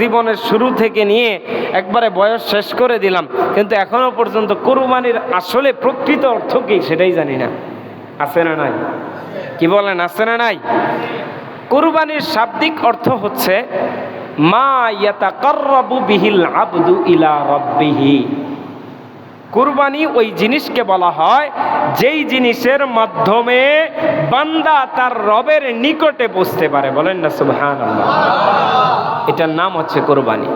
জীবনের শুরু থেকে নিয়ে একবারে বয়স শেষ করে দিলাম। কিন্তু এখনও পর্যন্ত কোরবানির আসলে প্রকৃত অর্থ কি সেটাই জানি না। আছে না নাই? কি বলেন, আছে না নাই? কোরবানির শাব্দিক অর্থ হচ্ছে, মা ইয়াতাকাররাবু বিহিল আবদু ইলা রাব্বিহি। কুরবানি ওই জিনিসকে বলা হয়, যেই জিনিসের মাধ্যমে বান্দা তার রবের নিকটে বসতে পারে। বলেন না সুবহান এটার নাম হচ্ছে কোরবানি।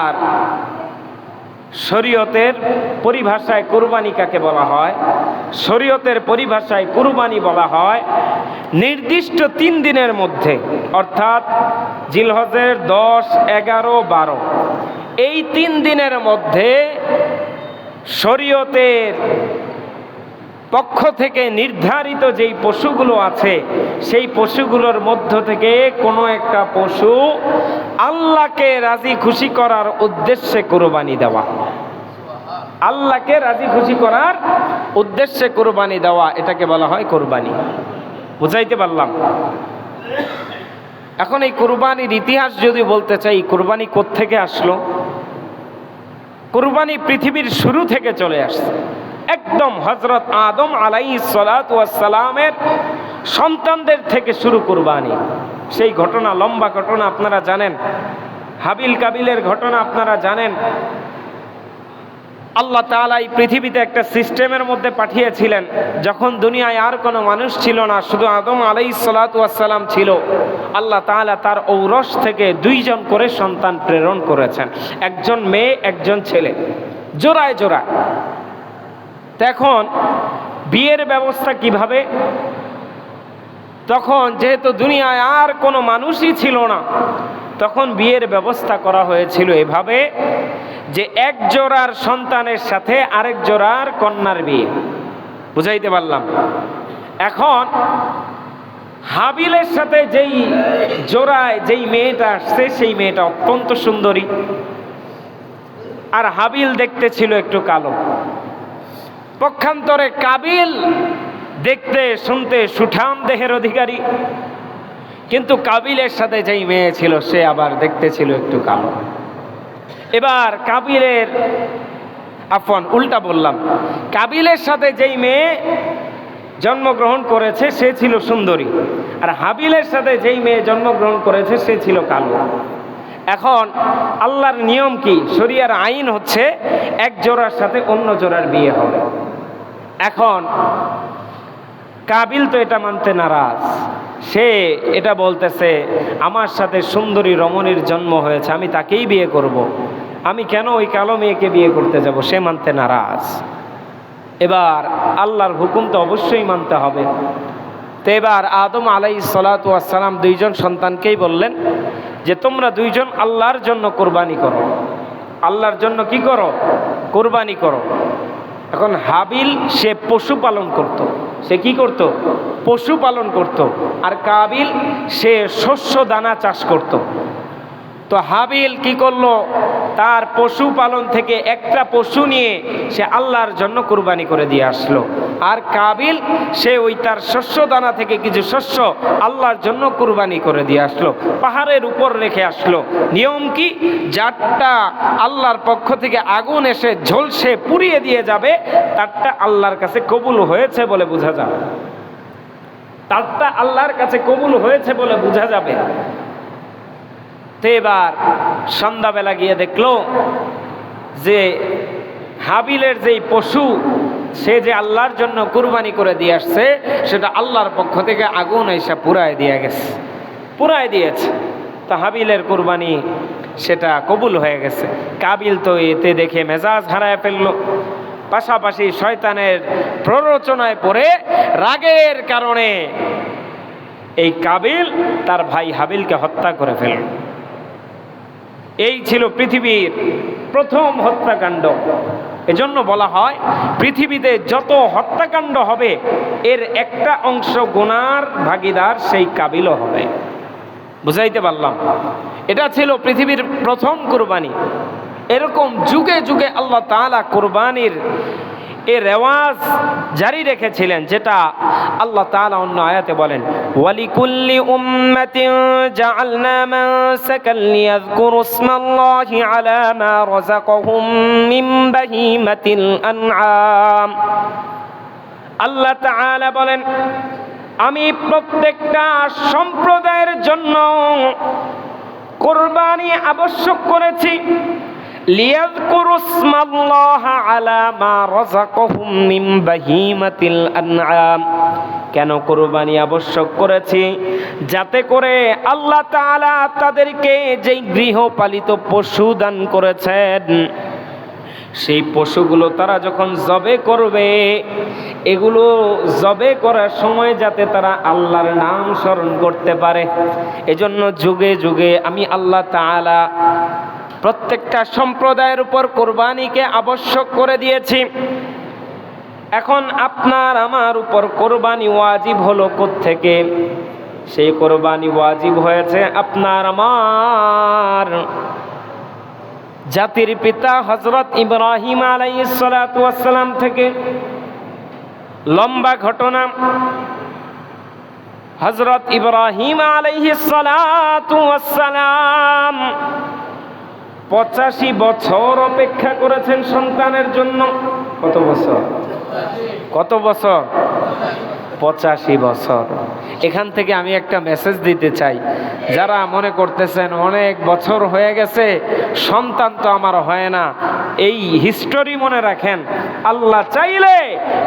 আর শরীয়তের পরিভাষায় কুরবানি কাকে বলা হয়? শরীয়তের পরিভাষায় কুরবানি বলা হয় নির্দিষ্ট তিন দিনের মধ্যে, অর্থাৎ জিলহজের দশ, এগারো, বারো। এই তিন দিনের মধ্যে শরীয়তের পক্ষ থেকে নির্ধারিত যেই পশুগুলো আছে, সেই পশুগুলোর মধ্য থেকে কোনো একটা পশু আল্লাহকে রাজি খুশি করার উদ্দেশ্যে কোরবানি দেওয়া। আল্লাহকে রাজি খুশি করার উদ্দেশ্যে কোরবানি দেওয়া, এটাকে বলা হয় কোরবানি। বুঝাইতে পারলাম? এখন এই কোরবানির ইতিহাস যদি বলতে চাই, কোরবানি থেকে আসলো? কোরবানি পৃথিবীর শুরু থেকে চলে আসছে। একদম হজরত আদম আলাই সালামের সন্তানদের থেকে শুরু কোরবানি। সেই ঘটনা লম্বা ঘটনা আপনারা জানেন। হাবিল কাবিলের ঘটনা আপনারা জানেন। আল্লাহ তাআলা এই পৃথিবীতে একটা সিস্টেমের মধ্যে পাঠিয়েছিলেন, যখন দুনিয়ায় আর কোনো মানুষ ছিল না, শুধু আদম আলাই সালাতাম ছিল। আল্লাহ তাআলা তার ঔরস থেকে দুইজন করে সন্তান প্রেরণ করেছেন, একজন মেয়ে, একজন ছেলে। জোড়ায় জোড়ায়। এখন বিয়ের ব্যবস্থা কীভাবে? তখন যেহেতু দুনিয়ায় আর কোনো মানুষই ছিল না, তখন বিয়ের ব্যবস্থা করা হয়েছিল এভাবে যে এক জোড়ার সন্তানের সাথে আরেক জোড়ার কন্যার বিয়ে। বুঝাইতে পারলাম? এখন হাবিলের সাথে যেই জোড়ায় যেই মেয়েটা আসছে, সেই মেয়েটা অত্যন্ত সুন্দরী। আর হাবিল দেখতে ছিল একটু কালো। পক্ষান্তরে কাবিল দেখতে, শুনতে সুঠাম দেহের অধিকারী। কিন্তু কাবিলের সাথে যেই মেয়ে ছিল, সে আবার দেখতে ছিল একটু কালো। এবার কাবিলের আফন উল্টা বললাম। কাবিলের সাথে যেই মেয়ে জন্মগ্রহণ করেছে, সে ছিল সুন্দরী। আর হাবিলের সাথে যেই মেয়ে জন্মগ্রহণ করেছে, সে ছিল কালো। এখন আল্লাহর নিয়ম কি? শরিয়ার আইন হচ্ছে এক জোড়ার সাথে অন্য জোড়ার বিয়ে হবে। এখন কাবিল তো এটা মানতে নারাজ। সে এটা বলতেছে, আমার সাথে সুন্দরী রমণীর জন্ম হয়েছে, আমি তাকেই বিয়ে করব। আমি কেন ওই কালো মেয়েকে বিয়ে করতে যাব? সে মানতে নারাজ। এবার আল্লাহর হুকুম তো অবশ্যই মানতে হবে। তো এবার আদম আলাই সালাতাম দুইজন সন্তানকেই বললেন যে, তোমরা দুইজন আল্লাহর জন্য কোরবানি করো। আল্লাহর জন্য কি করো? কোরবানি করো। এখন হাবিল, সে পশু পালন করত। সে কি করত? পশু পালন করত। আর কাবিল, সে শস্য দানা চাষ করত। তো হাবিল কি করল? তার পশু পালন থেকে একটা পশু নিয়ে সে আল্লাহর জন্য কুরবানি করে দিয়ে আসলো। আর কাবিল, সে ওই তার শস্য দানা থেকে কিছু শস্য আল্লাহর জন্য কুরবানি করে দিয়ে আসলো। পাহাড়ের উপর রেখে আসলো। নিয়ম কি? যারটা আল্লাহর পক্ষ থেকে আগুন এসে ঝলসে পুড়িয়ে দিয়ে যাবে, তারটা আল্লাহর কাছে কবুল হয়েছে বলে বোঝা যাবে। তারটা আল্লাহর কাছে কবুল হয়েছে বলে বোঝা যাবে। তো এবার সন্ধ্যাবেলা গিয়ে দেখল যে হাবিলের যেই পশু, সে যে আল্লাহর জন্য কুরবানি করে দিয়ে আসছে, সেটা আল্লাহর পক্ষ থেকে আগুন এসে পুরায় দিয়ে গেছে পুরায় দিয়েছে। তা হাবিলের কুরবানি সেটা কবুল হয়ে গেছে। কাবিল তো এতে দেখে মেজাজ হারায় ফেলল। পাশাপাশি শয়তানের প্ররোচনায় পড়ে রাগের কারণে এই কাবিল তার ভাই হাবিলকে হত্যা করে ফেলল। এই ছিল পৃথিবীর প্রথম হত্যাকাণ্ড। এজন্য বলা হয়, পৃথিবীতে যত হত্যাকাণ্ড হবে, এর একটা অংশ গোনার ভাগিদার সেই কাবিলও হবে। বুঝাইতে পারলাম? এটা ছিল পৃথিবীর প্রথম কোরবানি। এরকম যুগে যুগে আল্লাহ তালা কোরবানির এই রেওয়াজ জারি রেখেছিলেন, যেটা আল্লাহ তাআলা অন্য আয়াতে বলেন, ওয়ালিকুল্লি উম্মাতিন জাআলনা মানসাকান লিয়াযকুরু ইসমাল্লাহি আলা মা রাযাকাহুম মিন বাহিমাতিল আনআম। আল্লাহ তাআলা বলেন, আমি প্রত্যেকটা সম্প্রদায়ের জন্য কোরবানি আবশ্যক করেছি কেন কোরবানি আবশ্যক করেছি? যাতে করে আল্লাহ তাআলা তাদেরকে যেই গৃহপালিত পশু দান করেছেন, সেই পশুগুলো তারা যখন জবে করবে, এগুলো জবে করার সময় যাতে তারা আল্লাহর নাম স্মরণ করতে পারে। এজন্য যুগে যুগে আমি আল্লাহ তাআলা প্রত্যেকটা সম্প্রদায়ের উপর কোরবানিকে আবশ্যক করে দিয়েছি। এখন আপনার আমার উপর কোরবানি ওয়াজিব হলো থেকে সেই কোরবানি ওয়াজিব হয়েছে আপনার আমার। জাতির পিতা হজরত ইব্রাহিম আলাইসালাম থেকে লম্বা ঘটনা। হজরত ইব্রাহিম আলাইসালাম পঁচাশি বছর অপেক্ষা করেছেন সন্তানের জন্য। কত বছর? কত বছর? পঁচাশি বছর। এখান থেকে আমি একটা মেসেজ দিতে চাই। যারা মনে করতেছেন অনেক বছর হয়ে গেছে, সন্তান তো আমার হয় না। এই হিস্টোরি মনে রাখেন, আল্লাহ চাইলে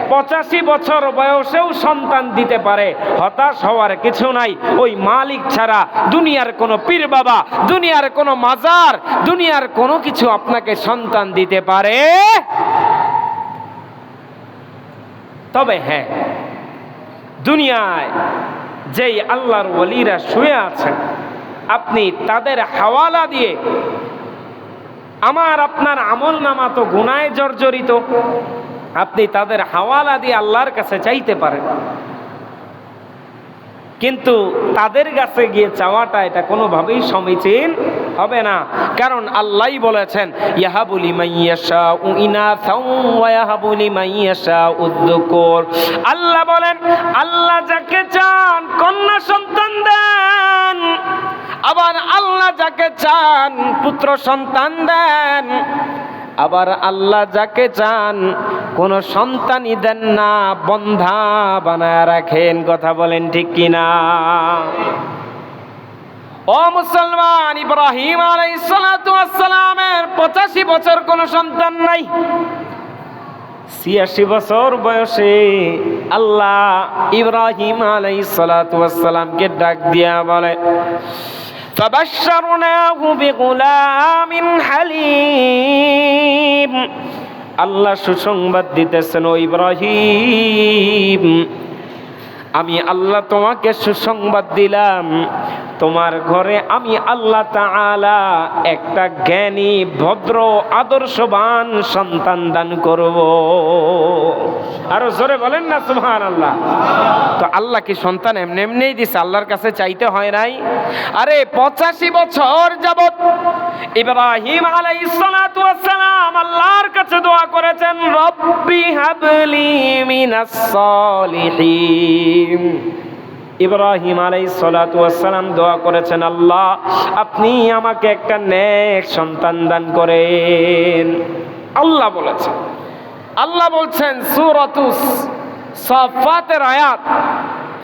পঁচাশি বছর বয়সেও সন্তান দিতে পারে। হতাশ হওয়ার কিছু নাই। ওই মালিক ছাড়া দুনিয়ার কোনো পীর বাবা, দুনিয়ার কোনো মাজার, দুনিয়ার কোনো কিছু আপনাকে সন্তান দিতে পারে? তবে হ্যাঁ দুনিয়ায় যেই আল্লাহর ওলিরা শুয়ে আছেন, আপনি তাদের হাওয়ালা দিয়ে আমার আপনার আমল নামা তো গুনায় জর্জরিত, আপনি তাদের হাওয়ালা দিয়ে আল্লাহর কাছে চাইতে পারেন। কিন্তু তাদের কাছে গিয়ে চাওয়াটা এটা কোনোভাবেই সমীচীন হবে না। কারণ আল্লাহই বলেছেন ইয়াহাবুলি মাইয়াশা মাইয়াশা উদ্দুকুর আল্লাহ বলেন, আল্লাহ যাকে চান কন্যা সন্তান দেন, আবার আল্লাহ যাকে চান পুত্র সন্তান দেন। আবার আল্লাহ যাকে চান, কোন সন্তানই দেন না, বন্ধা বানায় রাখেন, কথা বলেন ঠিক কিনা? ও মুসলমান, ইব্রাহিম আলাইসালামের পঁচাশি বছর কোনো সন্তান নাই। ছিয়াশি বছর বয়সে আল্লাহ ইব্রাহিম আলাইসালামকে ডাক দিয়া বলে فبشرناه بغلام حليم আল্লাহ সুসংবাদ দিতেছেন ও ইব্রাহিম আমি আল্লাহ তোমাকে সুসংবাদ দিলাম। তোমার ঘরে আমি আল্লাহ তাআলা একটা জ্ঞানী, ভদ্র, আদর্শবান সন্তান দান করব। আরও জোরে বলেন না সুহান আল্লাহ তো আল্লাহ কি সন্তান এমনি এমনিই দিছে? আল্লাহর কাছে চাইতে হয় নাই? আরে, পঁচাশি বছর যাবত ইব্রাহিম ওয়াসসালাম আল্লাহর কাছে দোয়া করেছেন, রব্বি হাবলি মিনাস সলিহিন। ইব্রাহিম আলাইসালাম দোয়া করেছেন, আল্লাহ, আপনি আমাকে একটা নেক সন্তান দান করেন। আল্লাহ বলেছেন। আল্লাহ বলছেন সুরতুস আয়াত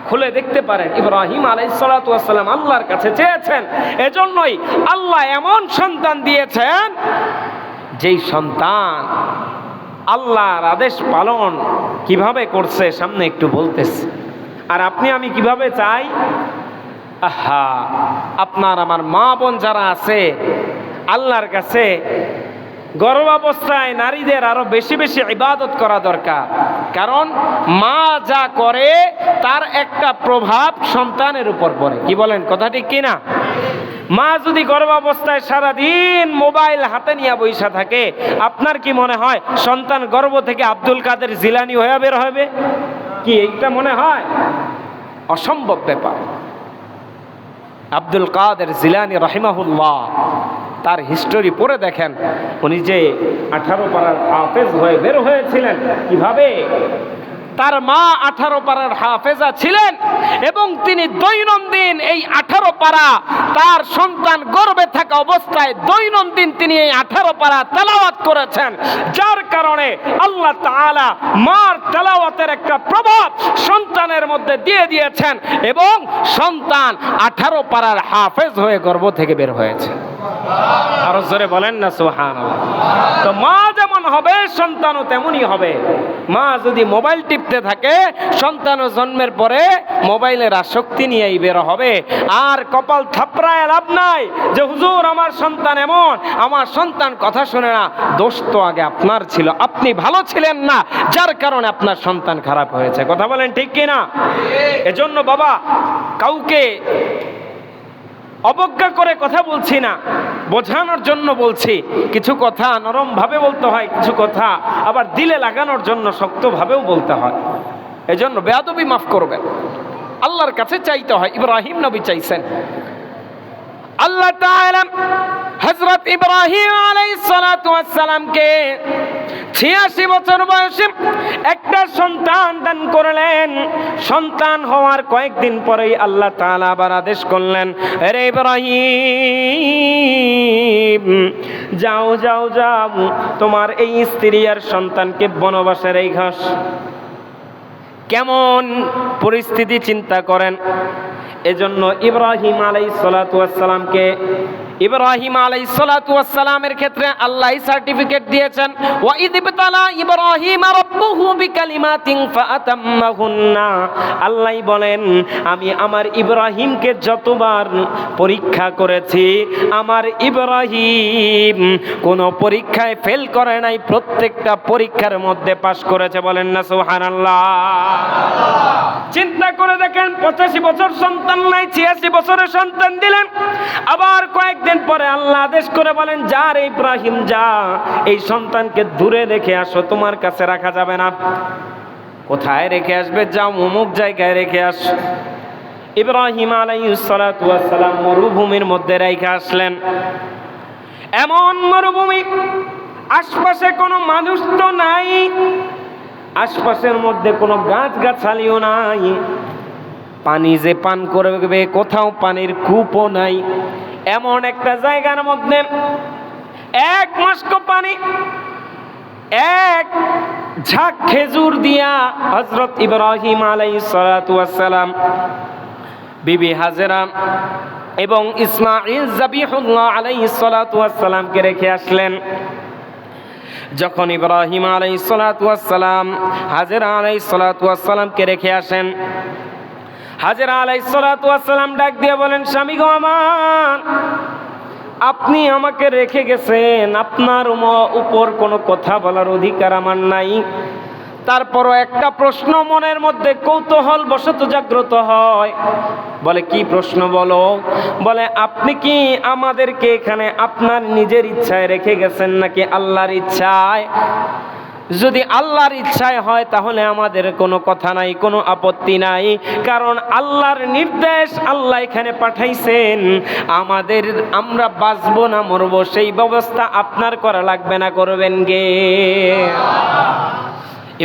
খুলে দেখতে পারেন, ইব্রাহিম আলাইসালাম আল্লাহর কাছে চেয়েছেন। এজন্যই আল্লাহ এমন সন্তান দিয়েছেন, যেই সন্তান আল্লাহর আদেশ পালন কীভাবে করছে, সামনে একটু বলতেছে। আর আপনি আমি কীভাবে চাই? আহা, আপনার আমার মা বোন যারা আছে, আল্লাহর কাছে গর্ভাবস্থায় নারীদের আরও বেশি বেশি ইবাদত করা দরকার। কারণ মা যা করে, তার একটা প্রভাব সন্তানের উপর পড়ে। কি বলেন, কথা ঠিক কিনা? মা যদি গর্ভাবস্থায় সারাদিন মোবাইল হাতে নিয়ে বৈশা থাকে, আপনার কি মনে হয় সন্তান গর্ভ থেকে আব্দুল কাদের জিলানি হয়ে বের হবে? কি এইটা মনে হয়? অসম্ভব ব্যাপার। আব্দুল কাদের জিলানি রহিমাহুল্লাহ তার হিস্টোরি পড়ে দেখেন, উনি যে আঠারো পাড়ার হাফেজ হয়ে বের হয়েছিলেন, কীভাবে তার মা আঠারো পাড়ার হাফেজা ছিলেন এবং তিনি দৈনন্দিন এই আঠারো পাড়া তার সন্তান গর্বে থাকা অবস্থায় দৈনন্দিন তিনি এই আঠারো পাড়া তেলাওয়াত করেছেন। যার কারণে আল্লাহ তাআলা মার তেলাওয়াতের একটা প্রভাব সন্তানের মধ্যে দিয়ে দিয়েছেন এবং সন্তান আঠারো পাড়ার হাফেজ হয়ে গর্ব থেকে বের হয়েছে। আরও জোরে বলেন না সোহান তো মা যেমন হবে, সন্তানও তেমনই হবে। মা যদি মোবাইল টিপতে থাকে, সন্তানও জন্মের পরে মোবাইলের আসক্তি নিয়েই বের হবে। আর কপাল থাপড়ায় লাভ নাই যে, হুজুর, আমার সন্তান এমন, আমার সন্তান কথা শুনে না। দোষ তো আগে আপনার ছিল। আপনি ভালো ছিলেন না, যার কারণে আপনার সন্তান খারাপ হয়েছে। কথা বলেন ঠিক কি না এজন্য বাবা, কাউকে অবজ্ঞা করে কথা বলছি না, বোঝানোর জন্য বলছি, কিছু কথা নরমভাবে বলতে হয়, কিছু কথা আবার দিলে লাগানোর জন্য শক্তভাবেও বলতে হয়। এজন্য বেয়াদবি মাফ করবেন। আল্লাহর কাছে চাইতে হয়, ইব্রাহিম নবী চাইছেন। আল্লাহ হযরত ইব্রাহিম আলাইহিস সালাতু ওয়াস সালামকে ছিয়াশি বছর বয়সে একটা সন্তান দান করলেন। সন্তান হওয়ার কয়েকদিন পরেই আল্লাহ তাআলা আবার আদেশ করলেন রে ইব্রাহিম, যাও যাও যাও, তোমার এই স্ত্রী আর সন্তানকে বনবাসে এই ঘাস কেমন পরিস্থিতি চিন্তা করেন। এজন্য ইব্রাহিম আলাই সালাতামকে ইব্রাহিম আলাই সালাতামের ক্ষেত্রে আল্লাহ সার্টিফিকেট দিয়েছেন ইব্রাহিম রাব্বুহু বিকালিমাতিন ফাআতাম্মাহুন্না। আল্লাহ বলেন, আমি আমার ইব্রাহিমকে যতবার পরীক্ষা করেছি, আমার ইব্রাহিম কোন পরীক্ষায় ফেল করে নাই, প্রত্যেকটা পরীক্ষার মধ্যে পাশ করেছে। বলেন না, সুবহানাল্লাহ। চিন্তা করে দেখেন, পঁচাশি বছর সন্তান নাই, ছিয়াশি বছরের সন্তান দিলেন, আবার কয়েকদিন পরে আল্লাহ আদেশ করে বলেন যা রে ইব্রাহিম, যা এই সন্তানকে দূরে রেখে আসো, তোমার কাছে রাখা যাবে না। কোথায় রেখে আসবে? যাও, অমুক জায়গায় রেখে আস। ইব্রাহিম আলাইসালাম মরুভূমির মধ্যে রেখে আসলেন। এমন মরুভূমি, আশপাশে কোনো মানুষ তো নাই, আশপাশের মধ্যে কোনো গাছ গাছালিও নাই। পানি যে পান করবে, কোথাও পানির কূপও নাই। এমন একটা জায়গার মধ্যে এক মাস্ক পানি, এক ঝাঁক খেজুর দিয়া হজরত ইব্রাহিম আলাই সালাম, বিবি হাজেরা এবং ইসমাইল জাবিহুল্লাহ আলাই সালাতামকে রেখে আসলেন। যখন ইব্রাহিম আলাই সালাতাম হাজেরা আলাই সালাতামকে রেখে আসেন হাজেরা আলাই সালাতাম ডাক দিয়ে বলেন, স্বামী গো আপনি আমাকে রেখে গেছেন। আপনার উপর কোনো কথা বলার অধিকার আমার নাই। তারপরও একটা প্রশ্ন মনের মধ্যে কৌতূহল বশত জাগ্রত হয়। বলে, কি প্রশ্ন বলো? বলে, আপনি কি আমাদেরকে এখানে আপনার নিজের ইচ্ছায় রেখে গেছেন নাকি আল্লাহর ইচ্ছায়? যদি আল্লাহর ইচ্ছায় হয়, তাহলে আমাদের কোনো কথা নাই, কোনো আপত্তি নাই। কারণ আল্লাহর নির্দেশ আল্লাহ এখানে পাঠাইছেন। আমাদের, আমরা বাঁচবো না, মরবো, সেই ব্যবস্থা আপনার করা লাগবে না, করবেন গে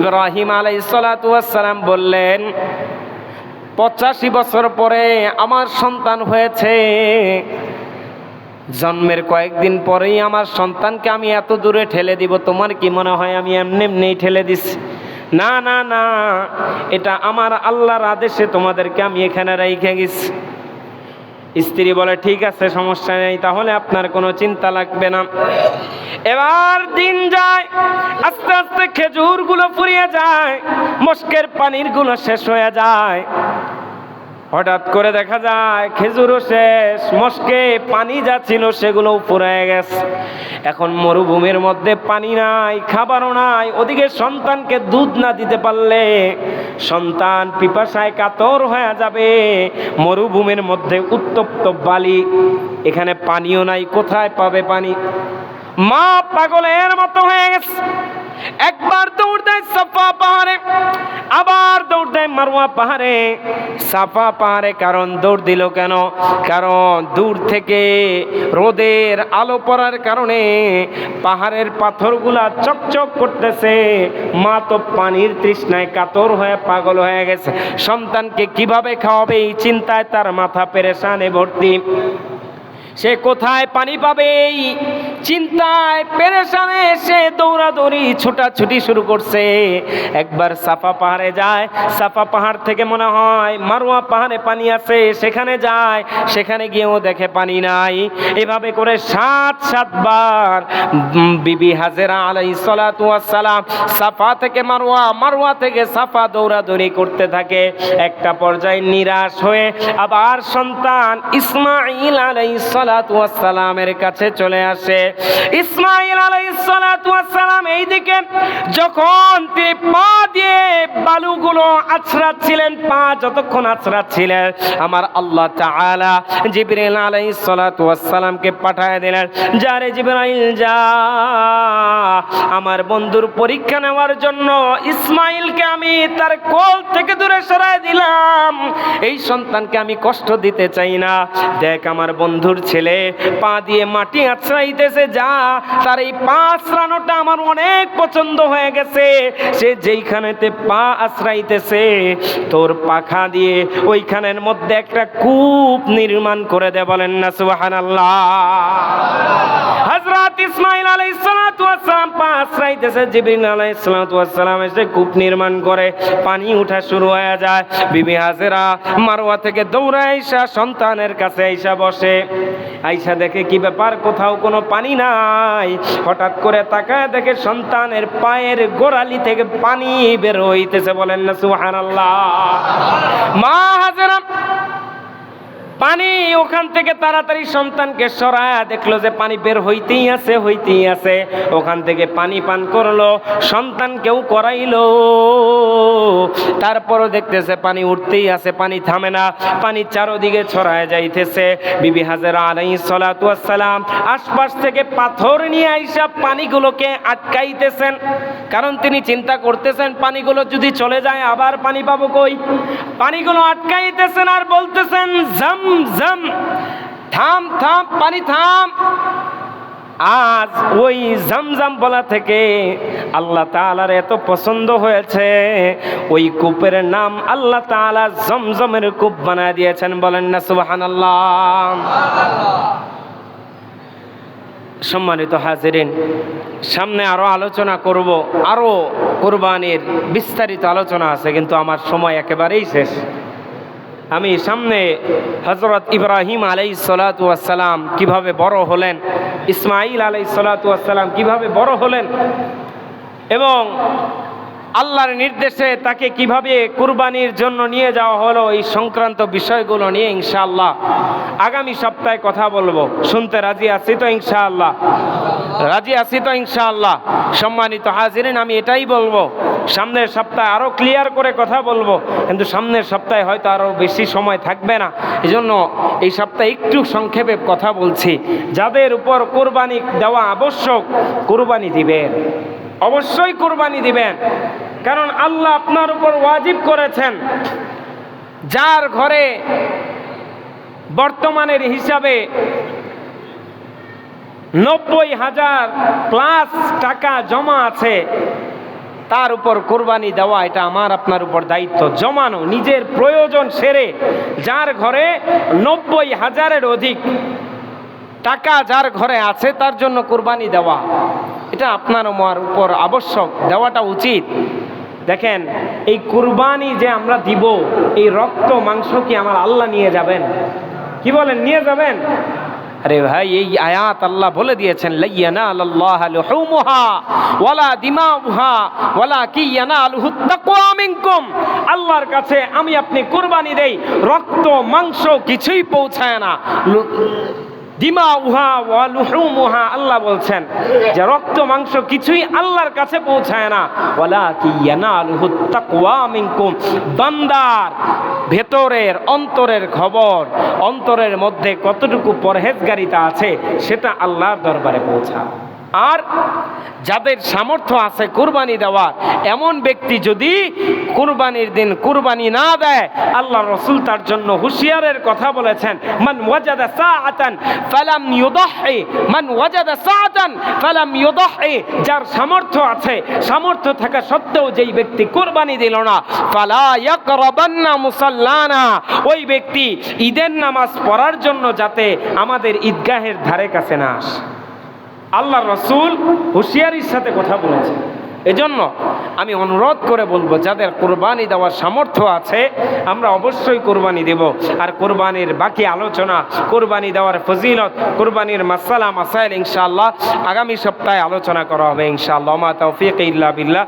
ইব্রাহিম আলাই সালাম বললেন, পঁচাশি বছর পরে আমার সন্তান হয়েছে। জন্মের কয়েকদিন পরেই আমার সন্তানকে আমি এত দূরে ঠেলে দিব, তোমার কি মনে হয় আমি এমনি এমনি ঠেলে দিছি? না না না, এটা আমার আল্লাহর আদেশে তোমাদেরকে আমি এখানে রেখে গেছি। স্ত্রী বলে, ঠিক আছে, সমস্যা নেই, তাহলে আপনার কোনো চিন্তা লাগবে না। এবার দিন যায়, আস্তে আস্তে খেজুরগুলো ফুরিয়ে যায়, মস্কের পানিরগুলো শেষ হয়ে যায়। হঠাৎ করে দেখা যায় খেজুরও শেষ, মস্কে পানি যা ছিল সেগুলোও ফুরায় গেছে। এখন মরুভূমির মধ্যে পানি নাই, খাবারও নাই, ওদিকে সন্তানকে দুধ না দিতে পারলে সন্তান পিপাসায় কাতর হয়ে যাবে। মরুভূমির মধ্যে উত্তপ্ত বালি, এখানে পানিও নাই, কোথায় পাবে পানি? মা পাগলের মতো হয়ে গেছে। একবার দৌড় দেয় সাফা পাহাড়ে, আবার দৌড় দেয় মারুয়া পাহাড়ে। সাফা পাহাড়ে কারণ দৌড় দিল কেন? কারণ দূর থেকে রোদের আলো পড়ার কারণে পাহাড়ের পাথরগুলা চকচক করতেছে। মা তো পানির তৃষ্ণায় কাতর হয়ে পাগল হয়ে গেছে। সন্তানকে কীভাবে খাওয়াবে এই চিন্তায় তার মাথা পেরেশানে ভর্তি। সে কোথায় পানি পাবে চিন্তায় পেরেশানে সে দৌড়াদৌড়ি, ছোটাছুটি শুরু করছে। একবার সাফা পাহাড়ে যায়, সাফা পাহাড় থেকে মনে হয় মারোয়া পাহাড়ে পানি আছে, সেখানে যায়, সেখানে গিয়েও দেখে পানি নাই। এভাবে করে সাত, সাতবার বিবি হাজেরা আলাই সালাম সাফা থেকে মারোয়া মারোয়া থেকে সাফা দৌড়াদৌড়ি করতে থাকে। একটা পর্যায়ে নিরাশ হয়ে আবার সন্তান ইসমাইল আলাই সালামের কাছে চলে আসে। ইসমাইল আলাই সালাম এইদিকে যখন তিনি পা দিয়ে বালুগুলো আছড়াচ্ছিলেন, পা যতক্ষণ আছড়াচ্ছিলেন আমার আল্লাহ তাআলা দিলেন, যারে জিবরাইল, যা। আমার বন্ধুর পরীক্ষা নেওয়ার জন্য ইসমাইলকে আমি তার কোল থেকে দূরে সরায় দিলাম। এই সন্তানকে আমি কষ্ট দিতে চাই না। দেখ আমার বন্ধুর ছেলে পা দিয়ে মাটি আছড়াইতেছে যা, তার এই পা আশ্রানোটা আমার অনেক পছন্দ হয়ে গেছে। সে যেইখানেতে পা আশ্রাইতেছে, তোর পাখা দিয়ে ওইখানের মধ্যে একটা কূপ নির্মাণ করে দে বলেন না, সুবহানাল্লাহ। ইসমাইল ওয়াস সালাম পা আশ্রাইতেছে সালাম এসে কূপ নির্মাণ করে, পানি ওঠা শুরু হয়ে যায়। বিবি হাজেরা মারওয়া থেকে দৌড়ে আইসা সন্তানের কাছে আইসা বসে। আইসা দেখে কি ব্যাপার, কোথাও কোনো পানি নাই। হঠাৎ করে তাকায় দেখে সন্তানের পায়ের গোড়ালি থেকে পানি বের হইতেছে। বলেন না, সুবহানাল্লাহ। মা হাজেরা পানি, ওখান থেকে তাড়াতাড়ি সন্তানকে সরায় দেখল যে পানি বের হইতেই আছে হইতেই আছে। ওখান থেকে পানি পান করল, সন্তানকেও করাইলো। তারপরও দেখতেছে পানি উঠতেই আছে, পানি থামে না। পানি চারোদিকে ছড়ায় যাইতেছে। বিবি হাজার আলাই সালাম আশপাশ থেকে পাথর নিয়ে আইসা পানিগুলোকে আটকাইতেছেন। কারণ তিনি চিন্তা করতেছেন, পানিগুলো যদি চলে যায়, আবার পানি পাবো কই? পানিগুলো আটকাইতেছেন আর বলতেছেন জম জম, থাম থাম, পানি থাম। আজ ওই জামজাম বলা থেকে আল্লাহ তাআলার এত পছন্দ হয়েছে। ওই কূপের নাম আল্লাহ তাআলা জমজমের কূপ বানায় দিয়েছেন, বলেন না, সুবহানাল্লাহ। সম্মানিত হাজিরিন, সামনে আরও আলোচনা করব, আরও কোরবানির বিস্তারিত আলোচনা আছে, কিন্তু আমার সময় একেবারেই শেষ। আমি সামনে হজরত ইব্রাহিম আলাই সালাতাম কীভাবে বড় হলেন ইসমাইল আলাই সালাতাম কীভাবে বড় হলেন এবং আল্লাহর নির্দেশে তাকে কীভাবে কুরবানির জন্য নিয়ে যাওয়া হলো, এই সংক্রান্ত বিষয়গুলো নিয়ে ইনশাআল্লাহ আগামী সপ্তাহে কথা বলব। শুনতে রাজি আছি তো ইনশাআল্লাহ? রাজি আছি তো ইনশাআল্লাহ? সম্মানিত হাজিরেন, আমি এটাই বলব সামনের সপ্তাহে আরও ক্লিয়ার করে কথা বলব। কিন্তু সামনের সপ্তাহে হয়তো আরও বেশি সময় থাকবে না। এজন্য এই সপ্তাহে একটু সংক্ষেপে কথা বলছি। যাদের উপর কোরবানি দেওয়া আবশ্যক, কোরবানি দিবেন। অবশ্যই কোরবানি দিবেন। কারণ আল্লাহ আপনার উপর ওয়াজিব করেছেন। যার ঘরে বর্তমানের হিসাবে নব্বই হাজার প্লাস টাকা জমা আছে তার উপর কোরবানি দেওয়া, এটা আমার, আপনার উপর দায়িত্ব। জমানো, নিজের প্রয়োজন সেরে, যার ঘরে নব্বই হাজারের অধিক টাকা যার ঘরে আছে, তার জন্য কোরবানি দেওয়া। এটা আপনার আমার উপর আবশ্যক, দেওয়াটা উচিত। দেখেন, এই কুরবানি যে আমরা দিব, এই রক্ত, মাংস কি আমার আল্লাহ নিয়ে যাবেন? কি বলেন, নিয়ে যাবেন? আরে ভাই, এই আয়াত আল্লাহ বলে দিয়েছেন আল্লাহর কাছে আমি আপনি কুরবানি দেই, রক্ত, মাংস কিছুই পৌঁছায় না। দিমা উহা ওয়া লুহুমুহা, আল্লাহ বলছেন যে রক্ত, মাংস কিছুই আল্লাহর কাছে পৌঁছায় না। ওয়ালা কি ইয়ানালুহু তাকওয়া মিনকুম। বান্দার ভেতরের, অন্তরের খবর, অন্তরের মধ্যে কতটুকু পরহেজগারিতা আছে, সেটা আল্লাহর দরবারে পৌঁছা আর যাদের সামর্থ্য আছে কুরবানি দেওয়ার, এমন ব্যক্তি যদি কুরবানির দিন কুরবানি না দেয় আল্লাহ রসুল তার জন্য হুঁশিয়ারের কথা বলেছেন, মান ওয়াজাদা সাআতান ফালাম ইউদাহি মান ওয়াজাদা সাআতান ফালাম ইউদাহি যার সামর্থ্য আছে, সামর্থ্য থাকা সত্ত্বেও যেই ব্যক্তি কুরবানি দিল না, ফালা ইয়াকরাবান্না মুসাল্লানা। ওই ব্যক্তি ঈদের নামাজ পড়ার জন্য যাতে আমাদের ঈদগাহের ধারে কাছে না আসে। আল্লাহ রসুল হুঁশিয়ারির সাথে কথা বলেছে। এজন্য আমি অনুরোধ করে বলব, যাদের কোরবানি দেওয়ার সামর্থ্য আছে, আমরা অবশ্যই কোরবানি দেব। আর কোরবানির বাকি আলোচনা, কোরবানি দেওয়ার ফজিলত, কোরবানির মাসালা, মাসাইল ইনশাআল্লাহ আগামী সপ্তাহে আলোচনা করা হবে ইনশাআল্লাহ। মা তৌফিক ইল্লা বিল্লাহ।